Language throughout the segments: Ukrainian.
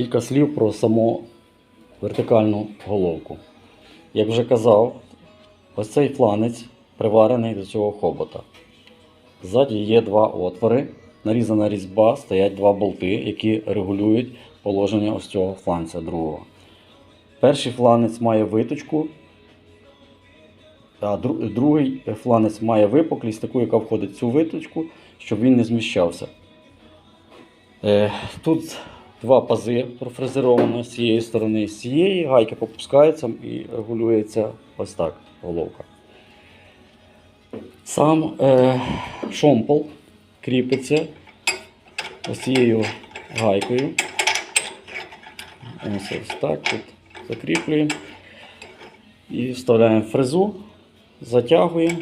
Кілька слів про саму вертикальну головку. Як вже казав, ось цей фланець приварений до цього хобота. Ззаді є два отвори, нарізана різьба, стоять два болти, які регулюють положення ось цього фланця другого. Перший фланець має виточку, а другий фланець має випуклість, таку, яка входить в цю виточку, щоб він не зміщався. Е, Тут два пази профрезеровано з цієї сторони, з цієї гайки попускаються і регулюється ось так головка. Сам е, шомпол кріпиться ось цією гайкою. Ось ось так тут закріплюємо і вставляємо фрезу, затягуємо.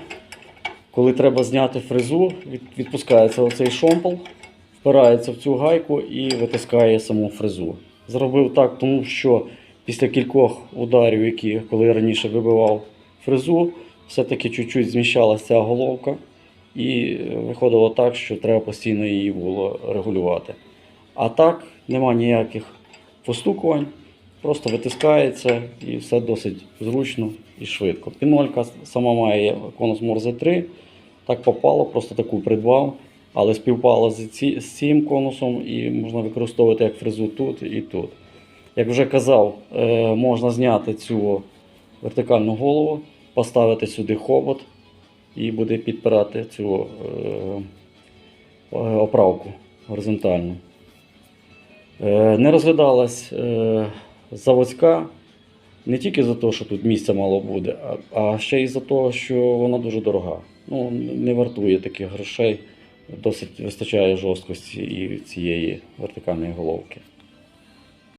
Коли треба зняти фрезу, відпускається оцей шомпол, впирається в цю гайку і витискає саму фрезу. Зробив так, тому що після кількох ударів, які коли я раніше вибивав фрезу, все-таки чуть-чуть зміщалася головка. І е, виходило так, що треба постійно її було регулювати. А так, нема ніяких постукувань, просто витискається і все досить зручно і швидко. Пінолька сама має конус Морзе 3, так попало, просто таку придбав, але співпало з, цим конусом і можна використовувати як фрезу тут і тут. Як вже казав, е, можна зняти цю вертикальну голову, поставити сюди хобот і буде підпирати цю е, е, оправку горизонтальну. Не розглядалась заводська не тільки за те, що тут місця мало буде, а ще й за те, що вона дуже дорога. Ну, не вартує таких грошей. Досить вистачає жорсткості і цієї вертикальної головки.